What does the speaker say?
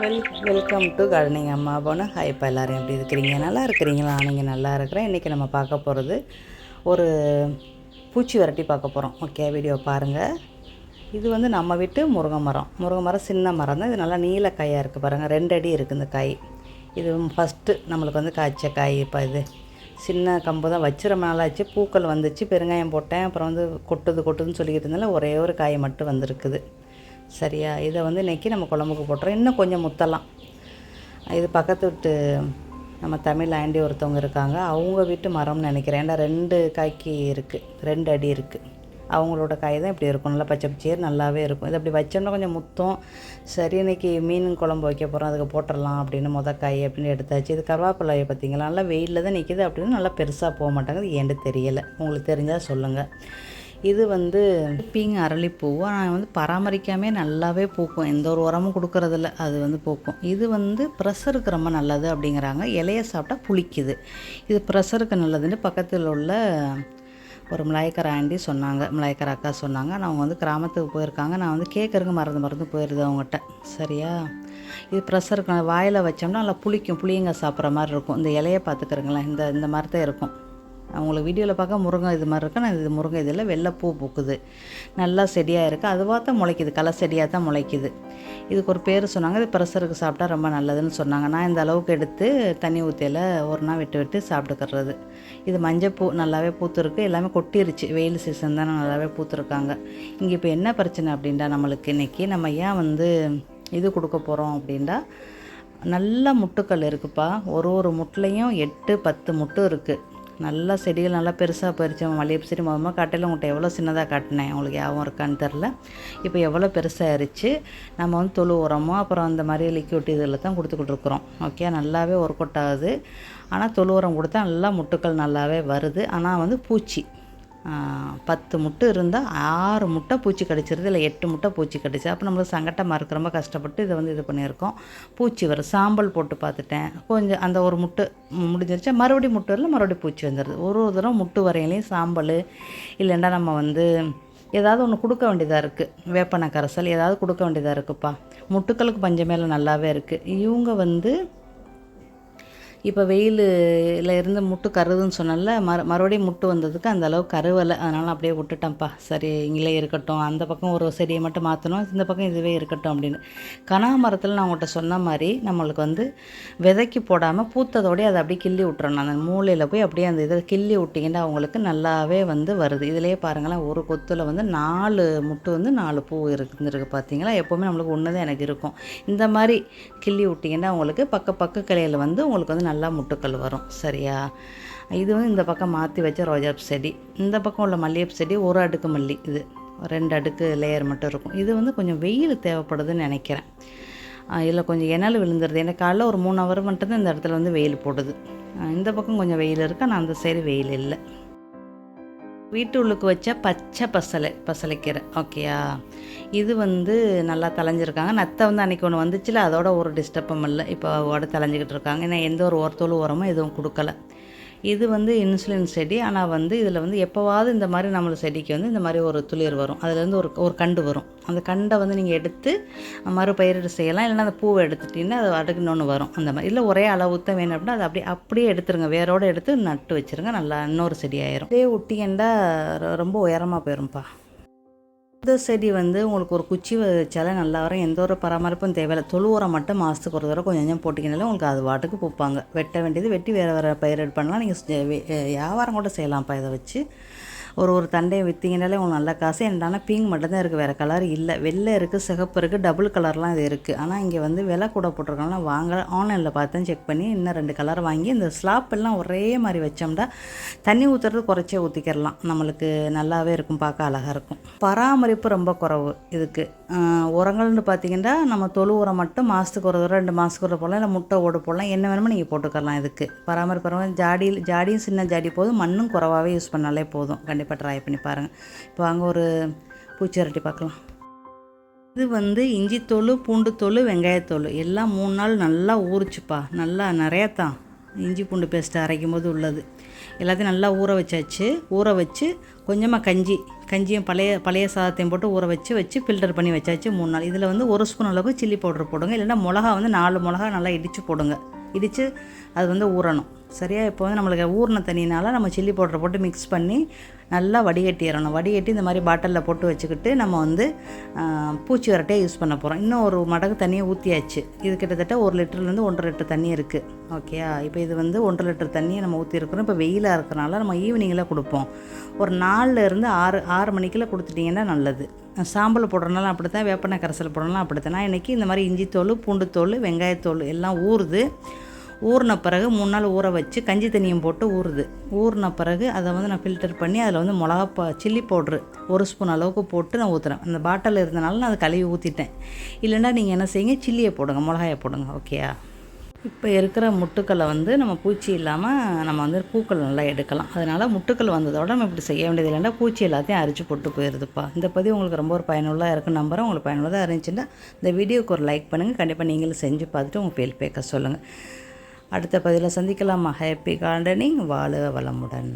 Well welcome to gardening அம்மா போன. Hi இப்போ எல்லோரும் எப்படி இருக்கிறீங்க? நல்லா இருக்கிறீங்களா? நீங்கள் நல்லா இருக்கிறேன் இன்றைக்கி நம்ம பார்க்க போகிறது ஒரு பூச்சி விரட்டி பார்க்க போகிறோம் ஓகே வீடியோ பாருங்கள் இது வந்து நம்ம வீட்டு முருங்கை மரம். முருங்கை மரம் சின்ன மரம் தான். இது நல்லா நீல காயாக இருக்குது பாருங்கள் ரெண்டு அடி இருக்குது இந்த காய். இது ஃபஸ்ட்டு நம்மளுக்கு வந்து காய்ச்ச காய். இப்போ இது சின்ன கம்பு தான். வச்சு ரொம்ப நாளாச்சு. பூக்கள் வந்துச்சு. பெருங்காயம் போட்டேன். அப்புறம் வந்து கொட்டுது கொட்டுதுன்னு சொல்லிக்கிட்டு இருந்தால ஒரே ஒரு காய் மட்டும் வந்திருக்குது. சரியா? இதை வந்து இன்றைக்கி நம்ம குழம்புக்கு போட்டுறோம். இன்னும் கொஞ்சம் முத்தலாம். இது பக்கத்து வீட்டு நம்ம தமிழ் ஆண்டி ஒருத்தவங்க இருக்காங்க. அவங்க வீட்டு மரம்னு நினைக்கிறேன். ஏன்னா ரெண்டு காய்க்கு இருக்குது ரெண்டு அடி இருக்குது அவங்களோட காய் தான் இப்படி இருக்கும். நல்லா பச்சை பச்சையர் நல்லாவே இருக்கும். இது அப்படி வச்சோம்னா கொஞ்சம் முத்தம். சரி இன்றைக்கி மீன் குழம்பு வைக்க போகிறோம் அதுக்கு போட்டுடலாம் அப்படின்னு முத காய் அப்படின்னு எடுத்தாச்சு. இது கருவேப்பிலையை பார்த்தீங்களா? நல்லா வெயிலில் தான் நிற்கிது அப்படின்னு நல்லா பெருசாக போக மாட்டாங்க. இது ஏன்ட்டு தெரியலை. உங்களுக்கு தெரிஞ்சால் சொல்லுங்கள் இது வந்து பீங்க அரளிப்பூவும் ஆனால் வந்து பராமரிக்காமே நல்லாவே பூக்கும். எந்த ஒரு உரமும் கொடுக்கறதில்ல அது வந்து பூக்கும். இது வந்து ப்ரெஷருக்கு ரொம்ப நல்லது அப்படிங்கிறாங்க. இலைய சாப்பிட்டா புளிக்குது. இது ப்ரெஷருக்கு நல்லதுன்னு பக்கத்தில் உள்ள ஒரு மலாய்க்கார ஆண்டி சொன்னாங்க. மலாய்க்கார அக்கா சொன்னாங்க. நான் அவங்க வந்து கிராமத்துக்கு போயிருக்காங்க. நான் வந்து கேட்குறக்கு மறந்து மறந்து போயிடுது அவங்ககிட்ட. சரியா? இது ப்ரெஷருக்கு வாயில் வச்சோம்னா நல்லா புளிக்கும். புளியங்க சாப்பிட்ற மாதிரி இருக்கும். இந்த இலையை பார்த்துக்கிறங்களேன். இந்த இந்த மாதிரி தான் இருக்கும். அவங்களுக்கு வீடியோவில் பார்க்க முருங்கை இது மாதிரி இருக்குது நான் இது முருங்கை இதில் வெள்ளை பூ பூக்குது. நல்லா செடியாக இருக்குது அதுவாக தான் முளைக்குது. களை செடியாக தான் முளைக்குது. இதுக்கு ஒரு பேர் சொன்னாங்க. இது ப்ரெஷருக்கு சாப்பிட்டா ரொம்ப நல்லதுன்னு சொன்னாங்க. நான் இந்த அளவுக்கு எடுத்து தண்ணி ஊற்றியில் ஒரு நாள் விட்டு விட்டு சாப்பிட்டுக்கிறது. இது மஞ்சப்பூ நல்லாவே பூத்துருக்கு. எல்லாமே கொட்டிருச்சு. வெயில் சீசன் தான் நல்லாவே பூத்துருக்காங்க. இங்கே இப்போ என்ன பிரச்சனை அப்படின்டா நம்மளுக்கு இன்றைக்கி நம்ம ஏன் வந்து இது கொடுக்க போகிறோம் அப்படின்டா நல்ல முட்டுக்கள் இருக்குப்பா. ஒரு ஒரு முட்டுலையும் எட்டு பத்து முட்டு இருக்குது நல்லா செடிகள் நல்லா பெருசாக பறித்தோம் மல்லிகைப்பூ செடி மொதல் காட்டையில் உங்கள்கிட்ட எவ்வளோ சின்னதாக காட்டினேன். உங்களுக்கு ஞாபகம் இருக்கான்னு தெரில இப்போ எவ்வளோ பெருசாகிருச்சு நம்ம வந்து தொழு உரமோ அப்புறம் அந்த மாதிரி லிக்யூட் இதில் தான் கொடுத்துக்கிட்டு இருக்கிறோம். ஓகே நல்லாவே ஒர்க் அவுட் ஆகுது. ஆனால் தொழு உரம் கொடுத்தா நல்லா முட்டுக்கள் நல்லாவே வருது. ஆனால் வந்து பூச்சி. பத்து முட்டை இருந்தால் ஆறு முட்டை பூச்சி கடிச்சிருது இல்லை எட்டு முட்டை பூச்சி கடிச்சு. அப்போ நம்மளுக்கு சங்கட்டமாக இருக்க ரொம்ப கஷ்டப்பட்டு இதை வந்து இது பண்ணியிருக்கோம். பூச்சி வரும் சாம்பல் போட்டு பார்த்துட்டேன். கொஞ்சம் அந்த ஒரு முட்டை முடிஞ்சிருச்சா மறுபடியும் முட்டை வரல மறுபடியும் பூச்சி வந்துடுது ஒரு ஒரு தடவை முட்டு வரையிலையும் சாம்பல் இல்லைன்னா நம்ம வந்து ஏதாவது ஒன்று கொடுக்க வேண்டியதாக இருக்குது வேப்பனை கரைசல் ஏதாவது கொடுக்க வேண்டியதாக இருக்குப்பா. முட்டுக்களுக்கு பஞ்சமேல நல்லாவே இருக்குது இவங்க வந்து இப்போ வெயிலில் இருந்து முட்டு கருதுன்னு சொன்னால மறு மறுபடியும் முட்டு வந்ததுக்கு அந்த அளவு கருவலை. அதனால் அப்படியே விட்டுட்டேன்ப்பா. சரி இங்கே இருக்கட்டும். அந்த பக்கம் ஒரு செடியை மட்டும் மாற்றணும் இந்த பக்கம் இதுவே இருக்கட்டும் அப்படின்னு. கனகாமரத்தில் நான் உங்கள்கிட்ட சொன்ன மாதிரி நம்மளுக்கு வந்து விதைக்கு போடாமல் பூத்ததோடய அதை அப்படியே கிள்ளி விட்டுறணும். அந்த மூளையில் போய் அப்படியே அந்த இதை கிள்ளி விட்டிங்கன்னா அவங்களுக்கு நல்லாவே வந்து வருது. இதிலேயே பாருங்களேன் ஒரு கொத்தில் வந்து நாலு முட்டு வந்து நாலு பூ இருந்துருக்கு பார்த்தீங்களா? எப்போவுமே நம்மளுக்கு ஒன்று தான் எனக்கு இருக்கும். இந்த மாதிரி கிள்ளி விட்டிங்கன்னா உங்களுக்கு பக்க பக்க கிளையில் வந்து உங்களுக்கு வந்து நல்லா முட்டுக்கள் வரும் சரியா? இது வந்து இந்த பக்கம் மாற்றி வச்ச ரோஜாப் செடி. இந்த பக்கம் உள்ள மல்லிகைப்பூ செடி ஒரு அடுக்கு மல்லி இது ரெண்டு அடுக்கு லேயர் மட்டும் இருக்கும். இது வந்து கொஞ்சம் வெயில் தேவைப்படுதுன்னு நினைக்கிறேன். இதில் கொஞ்சம் இணல் விழுந்துருது. எனக்கு காலைல ஒரு மூணு ஹவர் மட்டும்தான் இந்த இடத்துல வந்து வெயில் போடுது. இந்த பக்கம் கொஞ்சம் வெயில் இருக்குது ஆனால் அந்த சைடு வெயில் இல்லை. வீட்டு உள்ளுக்கு வச்ச பச்சை பசலை பசலைக்கீரை ஓகேயா இது வந்து நல்லா தலைஞ்சிருக்காங்க நத்தை வந்து அன்றைக்கி ஒன்று வந்துச்சுல அதோட ஒரு டிஸ்டர்பும் இல்லை. இப்போ அதோட தலைஞ்சிக்கிட்டு இருக்காங்க. ஏன்னா எந்த ஒரு ஒருத்தொழு உரமும் எதுவும் கொடுக்கல. இது வந்து இன்சுலின் செடி. ஆனால் வந்து இதில் வந்து எப்போவாவது இந்த மாதிரி நம்மளை செடிக்கு வந்து இந்த மாதிரி ஒரு துளிர் வரும். அதுலேருந்து ஒரு ஒரு கண்டு வரும். அந்த கண்டை வந்து நீங்கள் எடுத்து மறுபயிரிடு செய்யலாம். இல்லைன்னா அந்த பூவை எடுத்துட்டிங்கன்னா அது அடுக்கு இன்னொன்று வரும். அந்த மாதிரி. இல்லை ஒரே அளவு தான் வேணும் அப்படின்னா அதை அப்படியே அப்படியே எடுத்துருங்க. வேரோடு எடுத்து நட்டு வச்சுருங்க. நல்லா இன்னொரு செடி ஆயிரும். இதே ஒட்டி ரொம்ப உயரமாக போயிரும்ப்பா இந்த செடி வந்து உங்களுக்கு ஒரு குச்சி வச்சாலே நல்லா வரும். எந்த ஒரு பராமரிப்பும் தேவையில்லை. தொழு உரம் மட்டும் மாதத்துக்கு ஒரு தடவை கொஞ்சம் கொஞ்சம் போட்டிங்கனாலே உங்களுக்கு அது வாட்டுக்கு பூப்பாங்க. வெட்ட வேண்டியது வெட்டி வேறு வேறு பயிர் பண்ணலாம் நீங்கள் வியாபாரம் கூட செய்யலாம்ப்பா இதை வச்சு. ஒரு ஒரு தண்டையை விற்றீங்கனாலே உங்களுக்கு நல்ல காசு. என்னடானா பிங்க் மட்டும்தான் இருக்குது வேறு கலர் இல்லை. வெள்ளை இருக்குது சிகப்பு இருக்குது டபுள் கலர்லாம் இது இருக்குது ஆனால் இங்கே வந்து விலை கூட போட்டிருக்காங்கன்னா வாங்க ஆன்லைனில் பார்த்தேன் செக் பண்ணி இன்னும் ரெண்டு கலர் வாங்கி இந்த ஸ்லாப் எல்லாம் ஒரே மாதிரி வச்சோம்னா தண்ணி ஊற்றுறது குறைச்சே ஊற்றிக்கிறலாம் நம்மளுக்கு நல்லாவே இருக்கும் பார்க்க அழகாக இருக்கும். பராமரிப்பு ரொம்ப குறவு இதுக்கு. உரங்கள்னு பார்த்தீங்கன்னா நம்ம தொழு உரம் மட்டும் மாதத்துக்கு ஒரு ரெண்டு மாதத்துக்கு ஒரு போடலாம். இல்லை முட்டை ஓடு போடலாம். என்ன வேணுமோ நீங்கள் போட்டுக்கலாம் இதுக்கு. பராமரிப்பு ஜாடியில் ஜாடியும் சின்ன ஜாடி போதும். மண்ணும் குறவாகவே யூஸ் பண்ணாலே போதும். கண்டிப்பாக ட்ரை பண்ணி பாருங்கள் இப்போ அங்கே ஒரு பூச்சிரட்டி பார்க்கலாம் இது வந்து இஞ்சி தோல் பூண்டு தோல் வெங்காயத்தோல் எல்லாம் மூணு நாள் நல்லா ஊறிச்சுப்பா. நல்லா நிறையா தான் இஞ்சி பூண்டு பேஸ்ட்டு அரைக்கும் போது உள்ளது. எல்லாத்தையும் நல்லா ஊற வச்சாச்சு. ஊற வச்சு கொஞ்சமாக கஞ்சி கஞ்சியும் பழைய பழைய சாதத்தையும் போட்டு ஊற வச்சு வச்சு ஃபில்டர் பண்ணி வச்சாச்சு மூணு நாள். இதில் வந்து ஒரு ஸ்பூன் அளவுக்கு சில்லி பவுடர் போடுங்க. இல்லைன்னா மிளகா வந்து நாலு மிளகா நல்லா இடித்து போடுங்க. இடித்து அது வந்து ஊறணும். சரியா? இப்போ வந்து நம்மளுக்கு ஊறின தண்ணினால நம்ம சில்லி பவுடரை போட்டு மிக்ஸ் பண்ணி நல்லா வடிகட்டிடணும் வடிகட்டி இந்த மாதிரி பாட்டிலில் போட்டு வச்சுக்கிட்டு நம்ம வந்து பூச்சி வரட்டையே யூஸ் பண்ண போகிறோம் இன்னும் ஒரு மடகு தண்ணியை ஊற்றியாச்சு இது கிட்டத்தட்ட ஒரு லிட்டர்லேருந்து ஒன்றரை லிட்டர் தண்ணி இருக்குது ஓகேயா இப்போ இது வந்து ஒன்றரை லிட்டர் தண்ணியை நம்ம ஊற்றிருக்கிறோம் இப்போ வெயிலாக இருக்கிறனால நம்ம ஈவினிங்கில் கொடுப்போம். ஒரு நாலுலேருந்து ஆறு ஆறு மணிக்கெல்லாம் கொடுத்துட்டிங்கன்னா நல்லது. சாம்பல் போடுறதுனால அப்படி தான் வேப்பெண்ணெய் கரைசல் போடுறனாலும் அப்படி தான் நான் இன்றைக்கி இந்த மாதிரி இஞ்சித் தோல் பூண்டு தோல் வெங்காயத்தோல் எல்லாம் ஊறுது. ஊறின பிறகு மூணு நாள் ஊற வச்சு கஞ்சி தண்ணியும் போட்டு ஊறுது. ஊறின பிறகு அதை வந்து நான் ஃபில்டர் பண்ணி அதில் வந்து மிளகா ப சில்லி பவுட்ரு ஒரு ஸ்பூன் அளவுக்கு போட்டு நான் ஊற்றுறேன் அந்த பாட்டில் இருந்தனால நான் அதை கழுவி ஊற்றிட்டேன் இல்லைன்னா நீங்கள் என்ன செய்யுங்க? சில்லியை போடுங்க மிளகாயை போடுங்க ஓகேயா இப்போ இருக்கிற முட்டுக்களை வந்து நம்ம பூச்சி இல்லாமல் நம்ம வந்து பூக்கள் நல்லா எடுக்கலாம். அதனால் முட்டுக்கள் வந்ததோட நம்ம இப்படி செய்ய வேண்டியது இல்லைன்னா பூச்சி எல்லாத்தையும் அரிச்சு போட்டு போயிடுதுப்பா. இந்த பதிவு உங்களுக்கு ரொம்ப ஒரு பயனுள்ளதாக இருக்குன்னு நம்பர் உங்களுக்கு பயனுள்ளதாக இருந்துச்சுன்னா இந்த வீடியோக்கு ஒரு லைக் பண்ணுங்கள் கண்டிப்பாக நீங்களும் செஞ்சு பார்த்துட்டு உங்கள் ஃபீல் பேக்க சொல்லுங்கள் அடுத்த பதிவில் சந்திக்கலாமா? ஹாப்பி கார்டனிங் வாழ வளமுடன்.